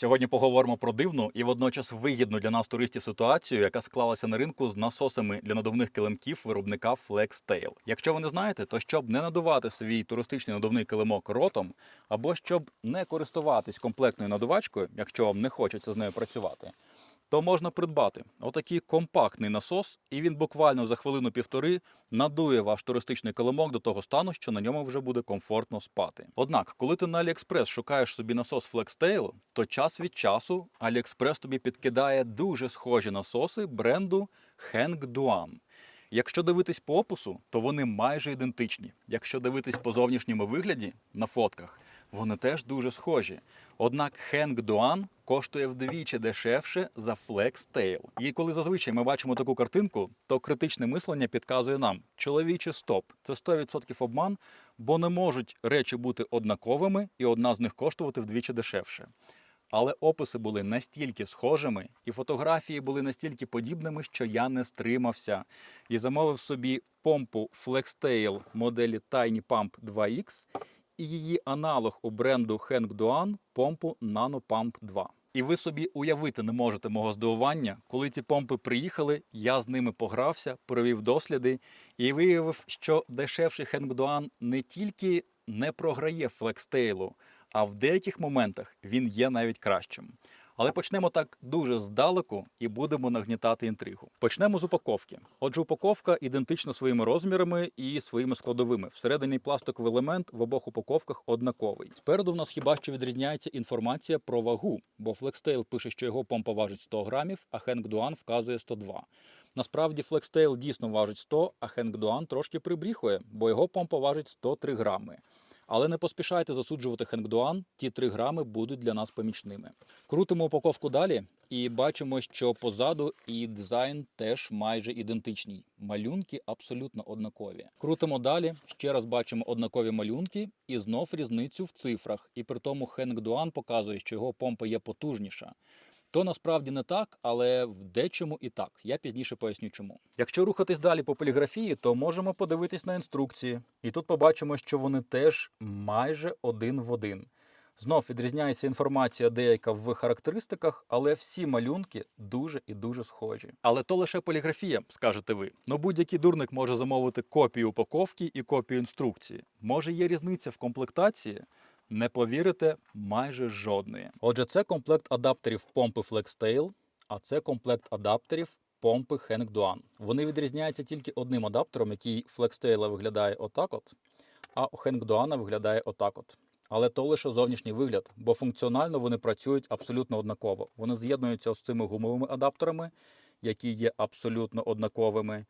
Сьогодні поговоримо про дивну і водночас вигідну для нас туристів ситуацію, яка склалася на ринку з насосами для надувних килимків виробника FlexTail. Якщо ви не знаєте, то щоб не надувати свій туристичний надувний килимок ротом, або щоб не користуватись комплектною надувачкою, якщо вам не хочеться з нею працювати, то можна придбати отакий компактний насос, і він буквально за хвилину-півтори надує ваш туристичний килимок до того стану, що на ньому вже буде комфортно спати. Однак, коли ти на AliExpress шукаєш собі насос FlexTail, то час від часу AliExpress тобі підкидає дуже схожі насоси бренду Hengduan. Якщо дивитись по опису, то вони майже ідентичні. Якщо дивитись по зовнішньому вигляді на фотках, вони теж дуже схожі. Однак Hengduan коштує вдвічі дешевше за FlexTail. І коли зазвичай ми бачимо таку картинку, то критичне мислення підказує нам: чоловіче, стоп, це 100% обман, бо не можуть речі бути однаковими, і одна з них коштувати вдвічі дешевше. Але описи були настільки схожими, і фотографії були настільки подібними, що я не стримався і замовив собі помпу FlexTail моделі Tiny Pump 2X і її аналог у бренду Hengduan помпу Nano Pump 2. І ви собі уявити не можете мого здивування, коли ці помпи приїхали, я з ними погрався, провів досліди і виявив, що дешевший Hengduan не тільки не програє флекстейлу, а в деяких моментах він є навіть кращим. Але почнемо так дуже здалеку і будемо нагнітати інтригу. Почнемо з упаковки. Отже, упаковка ідентична своїми розмірами і своїми складовими. Всередині пластиковий елемент в обох упаковках однаковий. Спереду в нас хіба що відрізняється інформація про вагу, бо FlexTail пише, що його помпа важить 100 грамів, а Hengduan вказує 102. Насправді FlexTail дійсно важить 100, а Hengduan трошки прибріхує, бо його помпа важить 103 грами. Але не поспішайте засуджувати Хенгдуан, ті 3 грами будуть для нас помічними. Крутимо упаковку далі і бачимо, що позаду і дизайн теж майже ідентичний. Малюнки абсолютно однакові. Крутимо далі, ще раз бачимо однакові малюнки і знов різницю в цифрах. І при тому Хенгдуан показує, що його помпа є потужніша. То насправді не так, але в дечому і так. Я пізніше поясню чому. Якщо рухатись далі по поліграфії, то можемо подивитись на інструкції. І тут побачимо, що вони теж майже один в один. Знов відрізняється інформація деяка в характеристиках, але всі малюнки дуже і дуже схожі. Але то лише поліграфія, скажете ви. Ну будь-який дурник може замовити копію упаковки і копію інструкції. Може є різниця в комплектації? Не повірите, майже жодної. Отже, це комплект адаптерів помпи FlexTail, а це комплект адаптерів помпи Hengduan. Вони відрізняються тільки одним адаптером, який FlexTail виглядає отак от, а у Hengduan виглядає отак от. Але то лише зовнішній вигляд, бо функціонально вони працюють абсолютно однаково. Вони з'єднуються з цими гумовими адаптерами, які є абсолютно однаковими.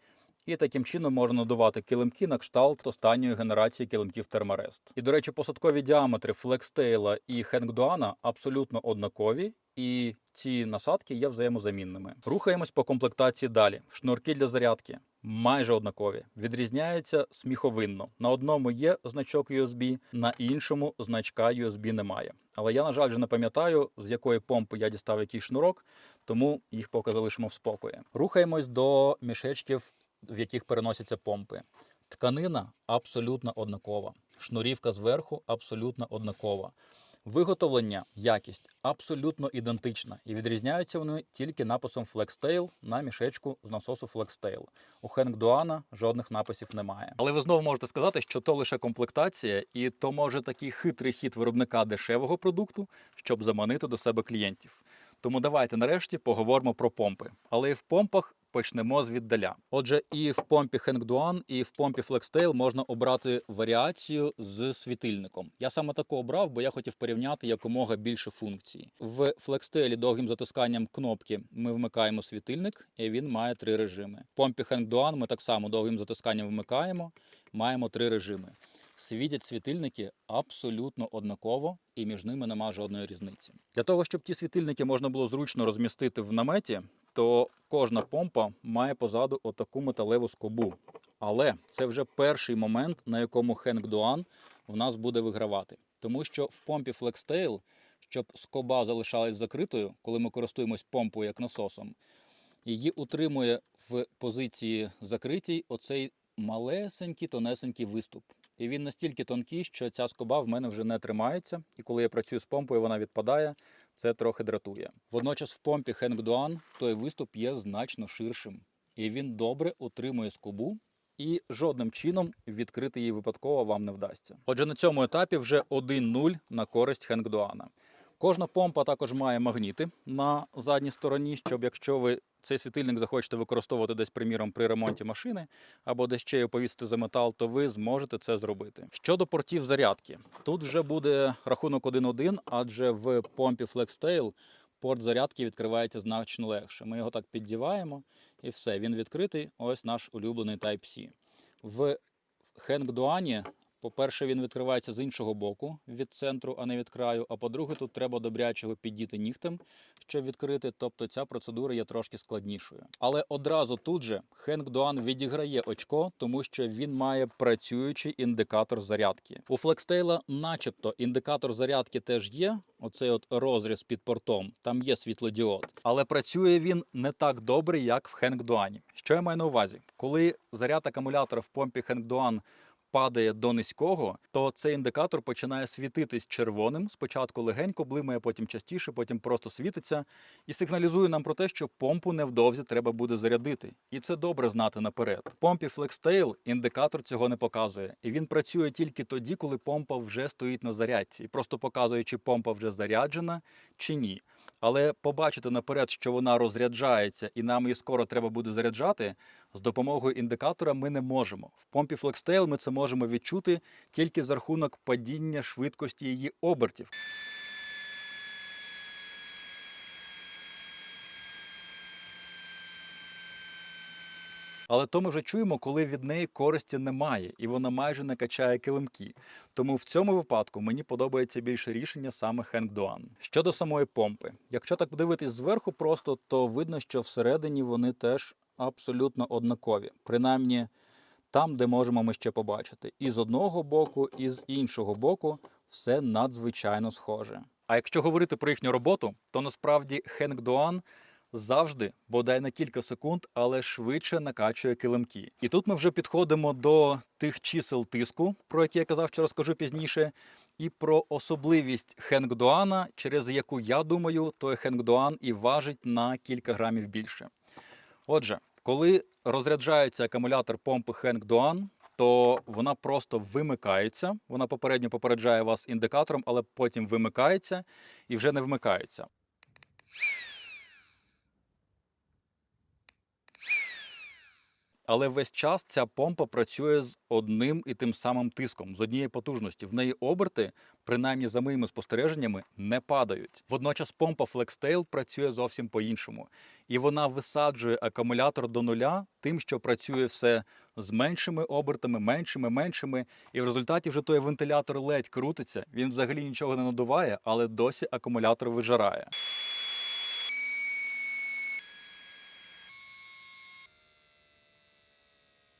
І таким чином можна надувати килимки на кшталт останньої генерації килимків Thermarest. І, до речі, посадкові діаметри FlexTail і Hengduan абсолютно однакові, і ці насадки є взаємозамінними. Рухаємось по комплектації далі. Шнурки для зарядки майже однакові. Відрізняються сміховинно. На одному є значок USB, на іншому значка USB немає. Але я, на жаль, вже не пам'ятаю, з якої помпи я дістав який шнурок, тому їх поки залишимо в спокої. Рухаємось до мішечків в яких переносяться помпи. Тканина абсолютно однакова. Шнурівка зверху абсолютно однакова. Виготовлення, якість абсолютно ідентична і відрізняються вони тільки написом FlexTail на мішечку з насосу FlexTail. У Hengduana жодних написів немає. Але ви знову можете сказати, що то лише комплектація, і то може такий хитрий хід виробника дешевого продукту, щоб заманити до себе клієнтів. Тому давайте нарешті поговоримо про помпи. Але і в помпах почнемо звіддаля. Отже, і в помпі Hengduan, і в помпі FlexTail можна обрати варіацію з світильником. Я саме таку обрав, бо я хотів порівняти якомога більше функцій. В FlexTail довгим затисканням кнопки ми вмикаємо світильник, і він має три режими. В помпі Hengduan ми так само довгим затисканням вмикаємо, маємо три режими. Світять світильники абсолютно однаково, і між ними нема жодної різниці. Для того, щоб ті світильники можна було зручно розмістити в наметі, то кожна помпа має позаду отаку металеву скобу. Але це вже перший момент, на якому Hengduan в нас буде вигравати. Тому що в помпі FlexTail, щоб скоба залишалась закритою, коли ми користуємось помпою як насосом, її утримує в позиції закритій оцей малесенький тонесенький виступ. І він настільки тонкий, що ця скоба в мене вже не тримається. І коли я працюю з помпою, вона відпадає. Це трохи дратує. Водночас в помпі Хенгдуан той виступ є значно ширшим, і він добре утримує скобу. І жодним чином відкрити її випадково вам не вдасться. Отже, на цьому етапі вже 1-0 на користь Хенгдуана. Кожна помпа також має магніти на задній стороні, щоб якщо ви цей світильник захочете використовувати десь, приміром, при ремонті машини або десь ще його повісити за метал, то ви зможете це зробити. Щодо портів зарядки, тут вже буде рахунок 1-1, адже в помпі FlexTail порт зарядки відкривається значно легше. Ми його так піддіваємо і все, він відкритий. Ось наш улюблений Type-C. В Хенгдуані по-перше, він відкривається з іншого боку від центру, а не від краю. А по-друге, тут треба добряче його нігтем, щоб відкрити. Тобто ця процедура є трошки складнішою. Але одразу тут же Хенк Дуан відіграє очко, тому що він має працюючий індикатор зарядки. У Флекстейла, начебто, індикатор зарядки теж є. Оцей от розріз під портом, там є світлодіод. Але працює він не так добре, як в Хенгдуані. Що я маю на увазі? Коли заряд акумулятора в помпі Хенгдуан падає до низького, то цей індикатор починає світитись червоним. Спочатку легенько блимає, потім частіше, потім просто світиться і сигналізує нам про те, що помпу невдовзі треба буде зарядити. І це добре знати наперед. В помпі FlexTail індикатор цього не показує, і він працює тільки тоді, коли помпа вже стоїть на зарядці, просто показує, чи помпа вже заряджена чи ні. Але побачити наперед, що вона розряджається, і нам її скоро треба буде заряджати, з допомогою індикатора ми не можемо. В помпі FlexTail ми це можемо відчути тільки за рахунок падіння швидкості її обертів. Але то ми вже чуємо, коли від неї користі немає, і вона майже не качає килимки. Тому в цьому випадку мені подобається більше рішення саме Хенгдуан. Щодо самої помпи, якщо так подивитись зверху, просто то видно, що всередині вони теж абсолютно однакові. Принаймні там, де можемо ми ще побачити. І з одного боку, і з іншого боку все надзвичайно схоже. А якщо говорити про їхню роботу, то насправді Хенгдуан завжди, бодай на кілька секунд, але швидше накачує килимки. І тут ми вже підходимо до тих чисел тиску, про які я казав, що розкажу пізніше, і про особливість Хенгдуана, через яку я думаю, той Хенгдуан і важить на кілька грамів більше. Отже, коли розряджається акумулятор помпи Хенгдуан, то вона просто вимикається. Вона попередньо попереджає вас індикатором, але потім вимикається і вже не вмикається. Але весь час ця помпа працює з одним і тим самим тиском, з однієї потужності. В неї оберти, принаймні за моїми спостереженнями, не падають. Водночас помпа FlexTail працює зовсім по-іншому. І вона висаджує акумулятор до нуля тим, що працює все з меншими обертами, меншими, меншими. І в результаті вже той вентилятор ледь крутиться. Він взагалі нічого не надуває, але досі акумулятор вижирає.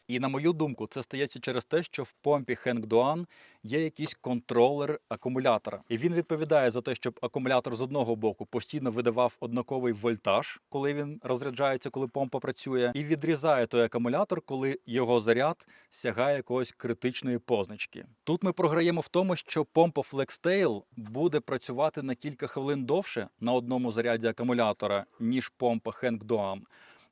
І на мою думку, це стається через те, що в помпі Хенгдуан є якийсь контролер акумулятора, і він відповідає за те, щоб акумулятор з одного боку постійно видавав однаковий вольтаж, коли він розряджається, коли помпа працює, і відрізає той акумулятор, коли його заряд сягає якоїсь критичної позначки. Тут ми програємо в тому, що помпа FlexTail буде працювати на кілька хвилин довше на одному заряді акумулятора, ніж помпа Хенгдуан.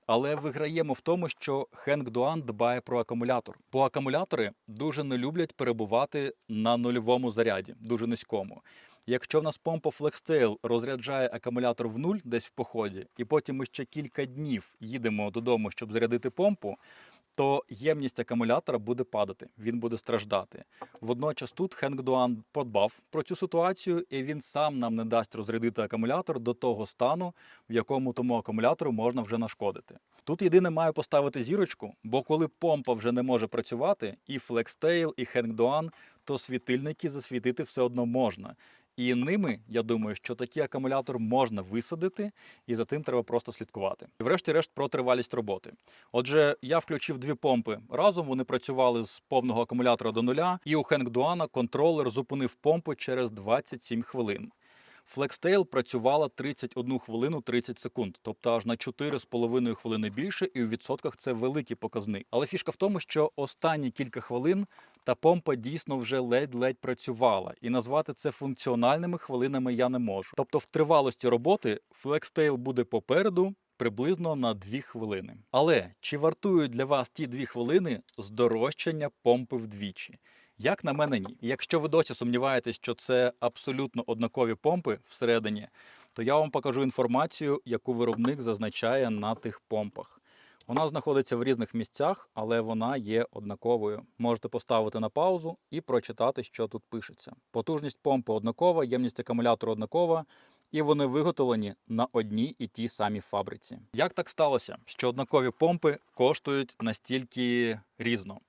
Але виграємо в тому, що Хенк Дуан дбає про акумулятор. Бо акумулятори дуже не люблять перебувати на нульовому заряді, дуже низькому. Якщо в нас помпа FlexTail розряджає акумулятор в нуль десь в поході, і потім ми ще кілька днів їдемо додому, щоб зарядити помпу, то ємність акумулятора буде падати, він буде страждати. Водночас тут Хенк Дуан подбав про цю ситуацію, і він сам нам не дасть розрядити акумулятор до того стану, в якому тому акумулятору можна вже нашкодити. Тут єдине маю поставити зірочку, бо коли помпа вже не може працювати, і FlexTail, і Хенк Дуан, то світильники засвітити все одно можна. І ними, я думаю, що такий акумулятор можна висадити, і за тим треба просто слідкувати. І врешті-решт про тривалість роботи. Отже, я включив дві помпи разом. Вони працювали з повного акумулятора до нуля, і у Хенк Дуана контролер зупинив помпу через 27 хвилин. FlexTail працювала 31 хвилину 30 секунд, тобто аж на 4,5 хвилини більше, і у відсотках це великий показник. Але фішка в тому, що останні кілька хвилин та помпа дійсно вже ледь-ледь працювала, і назвати це функціональними хвилинами я не можу. Тобто, в тривалості роботи FlexTail буде попереду. Приблизно на 2 хвилини. Але чи вартують для вас ті 2 хвилини здорожчання помпи вдвічі? Як на мене, ні. Якщо ви досі сумніваєтесь, що це абсолютно однакові помпи всередині, то я вам покажу інформацію, яку виробник зазначає на тих помпах. Вона знаходиться в різних місцях, але вона є однаковою. Можете поставити на паузу і прочитати, що тут пишеться. Потужність помпи однакова, ємність акумулятору однакова, і вони виготовлені на одній і тій самій фабриці. Як так сталося, що однакові помпи коштують настільки різно?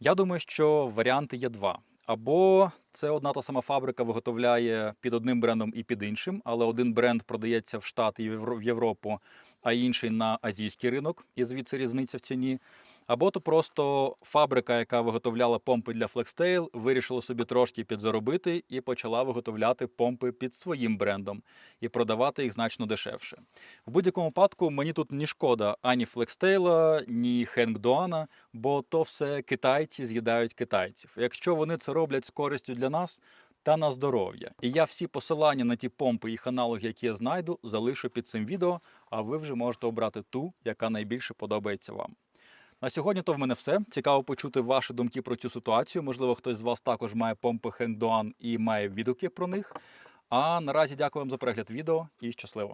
Я думаю, що варіанти є два. Або це одна та сама фабрика виготовляє під одним брендом і під іншим, але один бренд продається в Штати і в Європу, а інший на азійський ринок, і звідси різниця в ціні. Або то просто фабрика, яка виготовляла помпи для FlexTail, вирішила собі трошки підзаробити і почала виготовляти помпи під своїм брендом і продавати їх значно дешевше. В будь-якому випадку мені тут ні шкода ані FlexTail, ні Hengduana, бо то все китайці з'їдають китайців. Якщо вони це роблять з користю для нас. Та на здоров'я. І я всі посилання на ті помпи і аналоги, які я знайду, залишу під цим відео, а ви вже можете обрати ту, яка найбільше подобається вам. На сьогодні то в мене все. Цікаво почути ваші думки про цю ситуацію. Можливо, хтось з вас також має помпи хендуан і має відгуки про них. А наразі дякую вам за перегляд відео і щасливо!